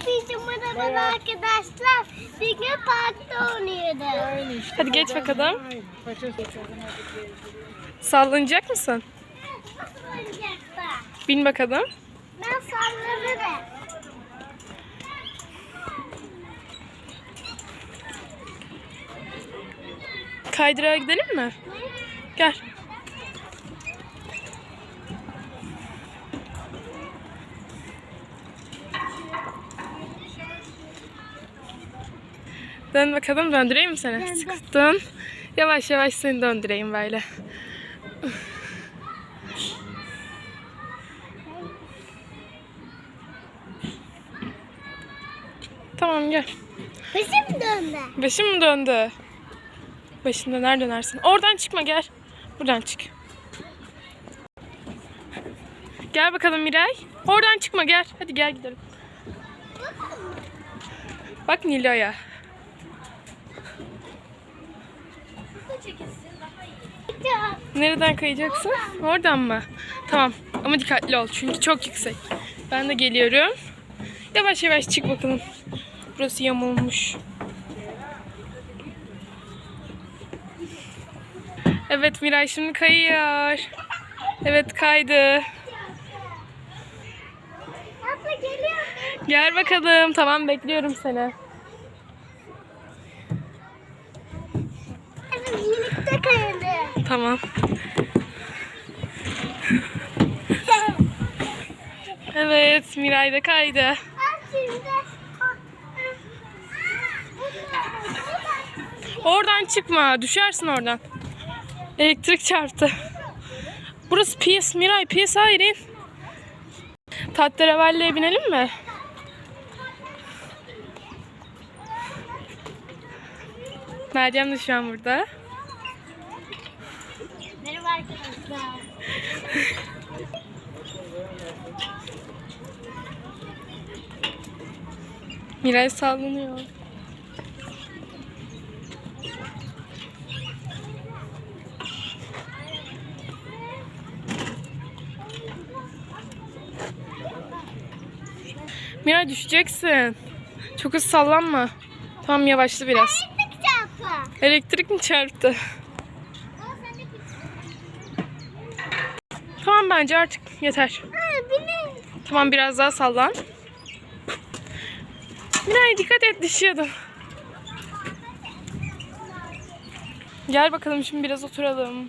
Hepinize merhaba arkadaşlar. Bir gün parkta oynuyorduk. Hadi geç bakalım. Sallanacak mısın? Bin bakalım. Ben sallanırım. Kaydırağa gidelim mi? Gel. Dön bakalım döndüreyim mi seni? Döndür. Sıkıntın. Yavaş yavaş seni döndüreyim böyle. Tamam gel. Başım döndü. Başım mı döndü? Başın döner dönersin. Oradan çıkma gel. Buradan çık. Gel bakalım Miray. Oradan çıkma gel. Hadi gel gidelim. Bak Nilo'ya. Nereden kayacaksın? Oradan mı? Tamam. Ama dikkatli ol çünkü çok yüksek. Ben de geliyorum. Yavaş yavaş çık bakalım. Burası yamulmuş. Evet Miray şimdi kayıyor. Evet kaydı. Abla geliyor. Gel bakalım. Tamam bekliyorum seni. Evet birlikte kayalım. Tamam. Evet Miray da kaydı. Oradan çıkma. Düşersin oradan. Elektrik çarptı. Burası piyes. Miray piyes hayır in. Tahterevalliye binelim mi? Meryem de şu an burada. Arkadaşlar. Miray sallanıyor. Miray düşeceksin. Çok hızlı sallanma. Tamam yavaşla biraz. Elektrik mi çarptı? Ama sen de git. Tamam bence artık yeter. Binin. Tamam biraz daha sallan. Miray dikkat et düşüyordun. Gel bakalım şimdi biraz oturalım.